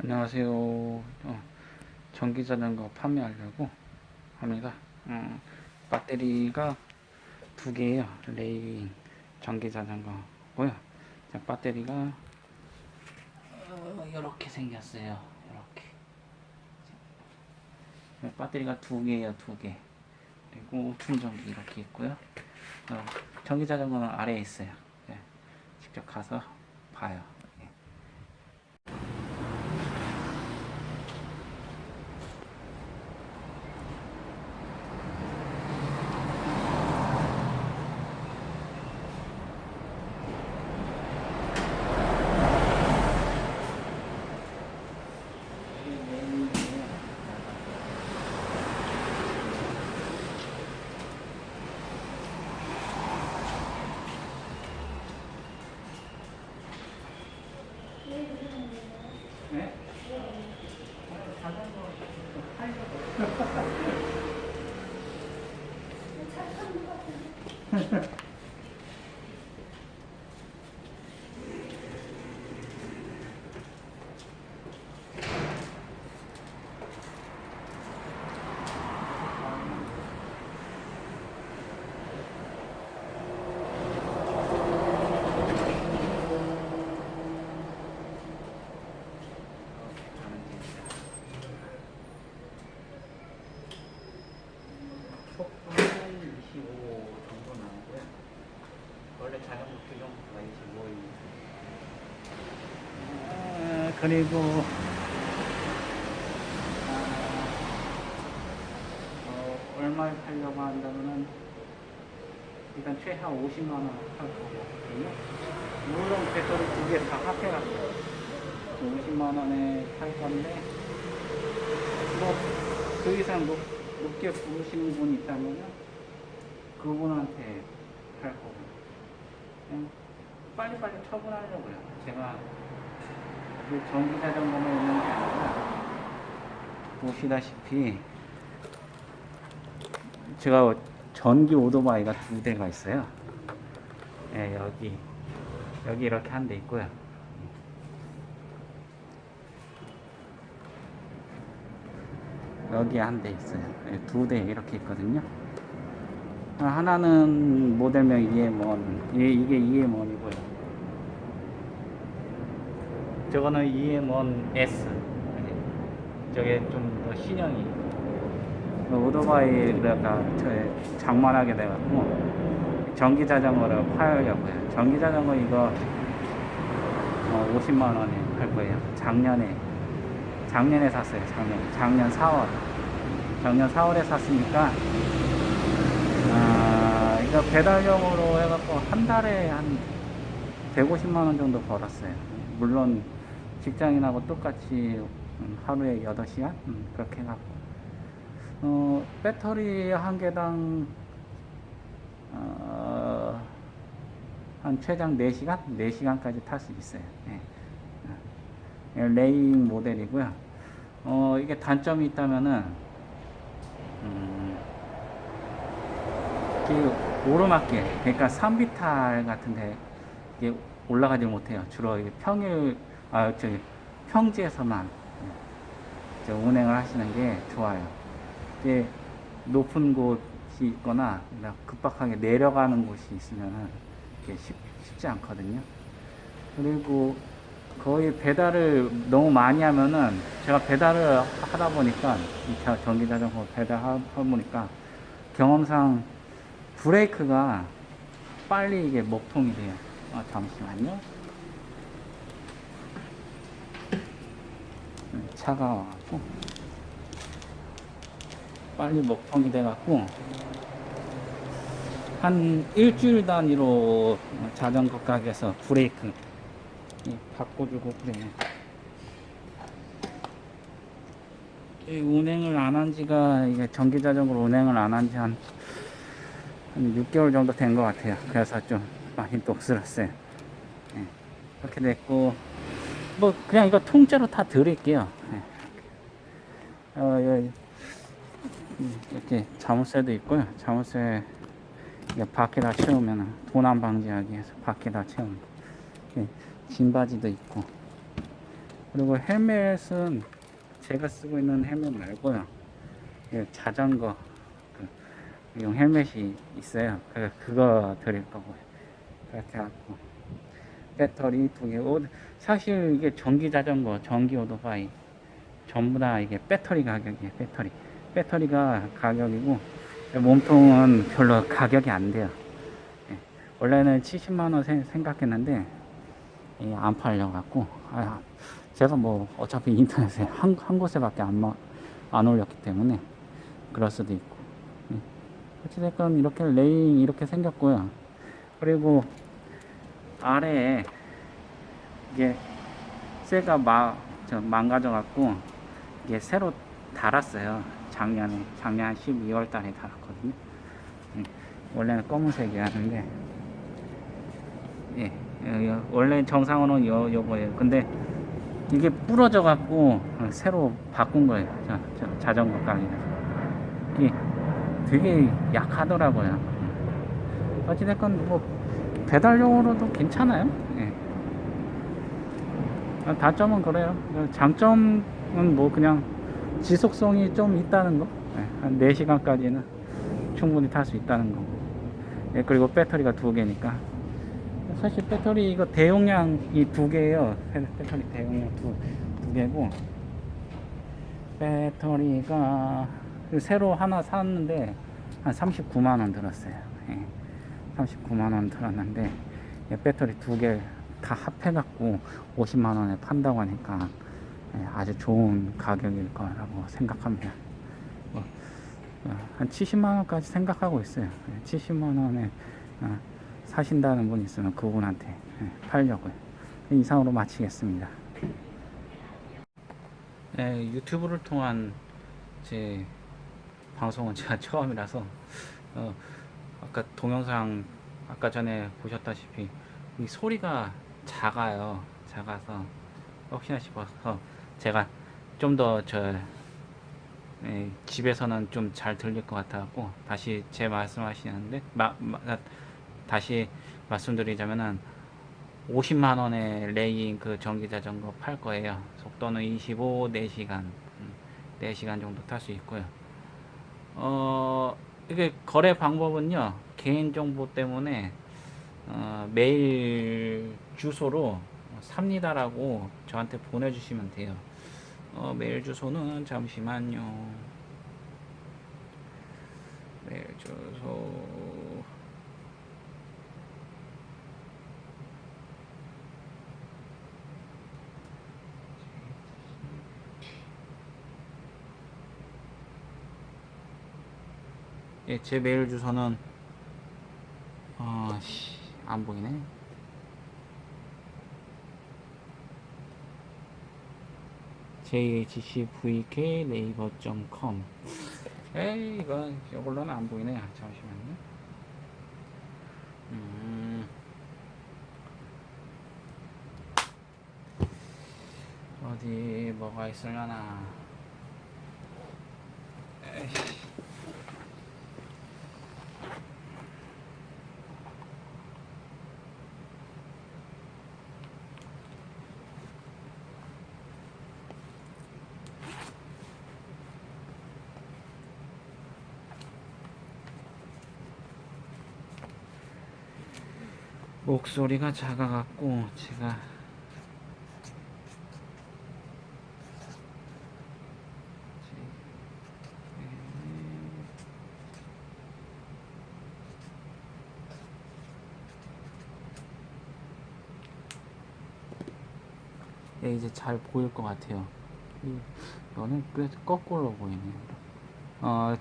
안녕하세요. 어, 전기 자전거 판매하려고 합니다. 어, 배터리가 두 개예요. 레이윙 전기 자전거고요. 자, 배터리가 어, 이렇게 생겼어요. 이렇게. 배터리가 두 개예요. 두 개. 그리고 충전기 이렇게 있고요. 어, 전기 자전거는 아래에 있어요. 예, 직접 가서 봐요. 그리고 아, 어, 얼마에 팔려고 한다면은 일단 최하 50만 원할 거거든요. 물론 배터리 두 개 다 합해갖고 50만 원에 팔 건데 뭐 그 이상 높, 높게 부르시는 분이 있다면 그분한테 팔 거고 빨리빨리 처분하려고요. 제가 그 전기 자전거만 있는 게 아니라 보시다시피 제가 전기 오토바이가 두 대가 있어요. 예, 여기 여기 이렇게 한 대 있고요. 여기 한 대 있어요. 예, 두대 이렇게 있거든요. 아, 하나는 모델명 EM1, 이- 이게 EM1이고요. 저거는 EM1S. 저게 좀 더 신형이. 그 오토바이가 저 장만하게 돼갖고 전기 자전거를 팔려고요. 전기 자전거 이거 어, 50만 원에 팔 거예요. 작년에 작년에 샀어요. 작년 작년 4월 작년 4월에 샀으니까 아 이거 배달용으로 해갖고 한 달에 한 150만 원 정도 벌었어요. 물론 직장인하고 똑같이 음, 하루에 8시간 음, 그렇게 해갖고 어, 배터리 한 개당 어, 한 최장 4시간? 4시간까지 탈 수 있어요. 예. 예, 레이잉 모델이고요. 어, 이게 단점이 있다면은, 음, 그 오르막길, 그러니까 산비탈 같은데 이게 올라가지 못해요. 주로 평일, 아, 저기 평지에서만 예, 저 운행을 하시는 게 좋아요. 이게 높은 곳이 있거나 급박하게 내려가는 곳이 있으면은 쉽, 쉽지 않거든요. 그리고 거의 배달을 너무 많이 하면은 제가 배달을 하다 보니까 이 자- 전기 자전거 배달하다 보니까 경험상 브레이크가 빨리 이게 먹통이 돼요. 아, 잠시만요. 차가워갖고 빨리 먹통이 돼갖고 한 일주일 단위로 자전거 가게에서 브레이크 이 바꿔주고 그래요. 이 운행을 안 한 지가 이게 전기 자전거로 운행을 안 한 지한 한 6개월 정도 된 것 같아요. 그래서 좀 많이 녹슬었어요. 예, 그렇게 됐고 뭐 그냥 이거 통째로 다 드릴게요. 예. 어, 이렇게 자물쇠도 있고요. 자물쇠 밖에다 채우면 도난 방지하기 위해서 밖에다 채우는 거. 이렇게 진 바지도 있고 그리고 헬멧은 제가 쓰고 있는 헬멧 말고요. 예, 자전거 그, 용 헬멧이 있어요. 그거 드릴 거고요. 그렇게 하고 배터리 두 개. 오, 사실 이게 전기 자전거, 전기 오토바이 전부 다 이게 배터리 가격이에요. 배터리. 배터리가 가격이고 몸통은 별로 가격이 안 돼요. 예, 원래는 70만 원 생- 생각했는데 예, 안 팔려 갖고 아, 제가 뭐 어차피 인터넷에 한, 한 곳에밖에 안, 마- 안 올렸기 때문에 그럴 수도 있고 예. 어찌됐건 이렇게 레잉 이렇게 생겼고요 그리고 아래에 이게 쇠가 마, 저 망가져 갖고 이게 새로 달았어요 작년에 작년 12월 달에 달았거든요 예. 원래는 검은색이었는데 예, 원래 정상으로는 요, 요거예요. 근데 이게 부러져 갖고 어, 새로 바꾼 거예요. 저, 저 자전거 가게에서. 이게 되게 약하더라고요. 음. 어찌됐건 뭐 배달용으로도 괜찮아요. 예. 어, 단점은 그래요. 어, 장점은 뭐 그냥 지속성이 좀 있다는 거. 예, 한 4시간까지는 충분히 탈 수 있다는 거. 예, 그리고 배터리가 두 개니까. 사실 배터리 이거 대용량이 두 개예요. 배- 배터리 대용량 두, 두 개고 배터리가 새로 하나 샀는데 한 39만 원 들었어요. 예. 39만 원 들었는데 예, 배터리 두 개 다 합해갖고 50만 원에 판다고 하니까 예, 아주 좋은 가격일 거라고 생각합니다. 뭐, 어, 한 70만 원까지 생각하고 있어요. 예, 70만 원에 어, 사신다는 분 있으면 그분한테 예, 팔려고요. 이상으로 마치겠습니다. 네, 유튜브를 통한 제 방송은 제가 처음이라서 어, 아까 동영상 아까 전에 보셨다시피 이 소리가 작아요. 작아서 혹시나 싶어서 제가 좀 더저 집에서는 좀 잘 들릴 것 같아갖고 다시 제 말씀하시는데 마, 마, 다시 말씀드리자면은 50만 원에 레인 그 전기 자전거 팔 거예요. 속도는 25, 4시간, 4시간 정도 탈 수 있고요. 어, 이게 거래 방법은요, 개인정보 때문에, 어, 메일 주소로 삽니다라고 저한테 보내주시면 돼요. 어, 메일 주소는 잠시만요. 메일 주소. 예, 제 메일 주소는 어, 씨, 안 보이네. jhcvk 네이버.com 에이 이건 이걸로는 안 보이네 요 잠시만요 음. 어디 뭐가 있으려나 에이씨. 목소리가 작아갖고 제가 예, 이제 잘 보일 것 같아요. 이- 이거는 꽤 거꾸로 보이네요. 어,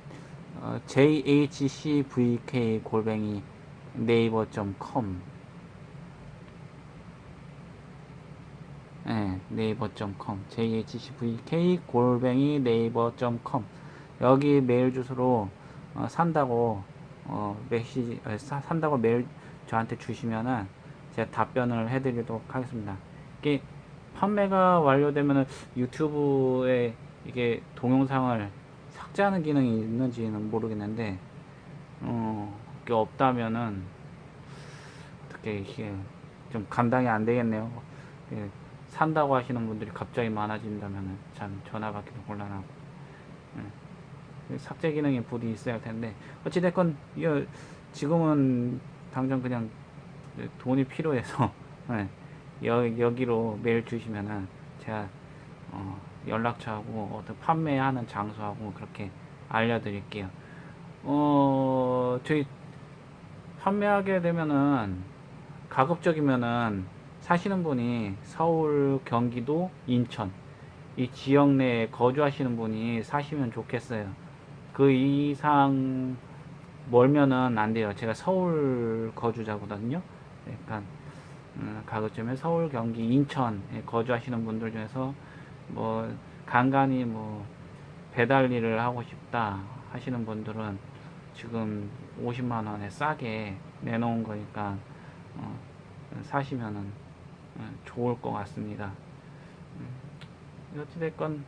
어, jhcvk 골뱅이 네이버.com 네, 네이버.com jhcvk 골뱅이 네이버.com 여기 메일 주소로 어, 산다고 어, 메시지 어, 사, 산다고 메일 저한테 주시면은 제가 답변을 해드리도록 하겠습니다. 이게 판매가 완료되면은 유튜브에 이게 동영상을 삭제하는 기능이 있는지는 모르겠는데 어, 그게 없다면은 어떻게 이게 좀 감당이 안 되겠네요. 예, 산다고 하시는 분들이 갑자기 많아진다면 참 전화 받기도 곤란하고 예. 삭제 기능에 불이 있어야 할 텐데 어찌됐건 이- 지금은 당장 그냥 돈이 필요해서 예. 여, 여기로 메일 주시면은 제가 어, 연락처하고 어떤 판매하는 장소하고 그렇게 알려드릴게요. 어, 저희 판매하게 되면은 가급적이면은 사시는 분이 서울, 경기도, 인천 이 지역 내에 거주하시는 분이 사시면 좋겠어요. 그 이상 멀면은 안 돼요. 제가 서울 거주자거든요. 그러니까 음, 가급적이면 서울, 경기, 인천에 거주하시는 분들 중에서 뭐 간간히 뭐 배달 일을 하고 싶다 하시는 분들은 지금 50만 원에 싸게 내놓은 거니까 어, 사시면은 어, 좋을 것 같습니다. 음, 어찌됐건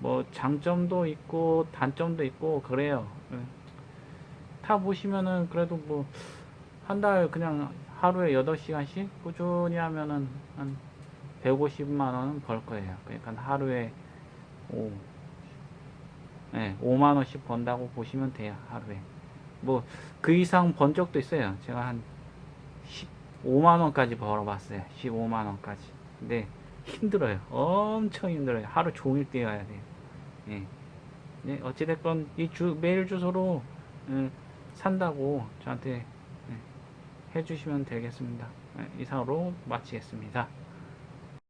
뭐 장점도 있고 단점도 있고 그래요. 예. 타 보시면은 그래도 뭐 한 달 그냥 하루에 8시간씩 꾸준히 하면은 한 150만 원은 벌 거예요. 그러니까 하루에 5, 네, 5만 원씩 번다고 보시면 돼요. 하루에. 뭐 그 이상 번 적도 있어요. 제가 한 15만 원까지 벌어봤어요. 15만 원까지. 근데 힘들어요. 엄청 힘들어요. 하루 종일 뛰어야 돼요. 예. 네, 어찌됐건 이 주, 메일 주소로 음, 산다고 저한테 예, 해주시면 되겠습니다. 예, 이상으로 마치겠습니다.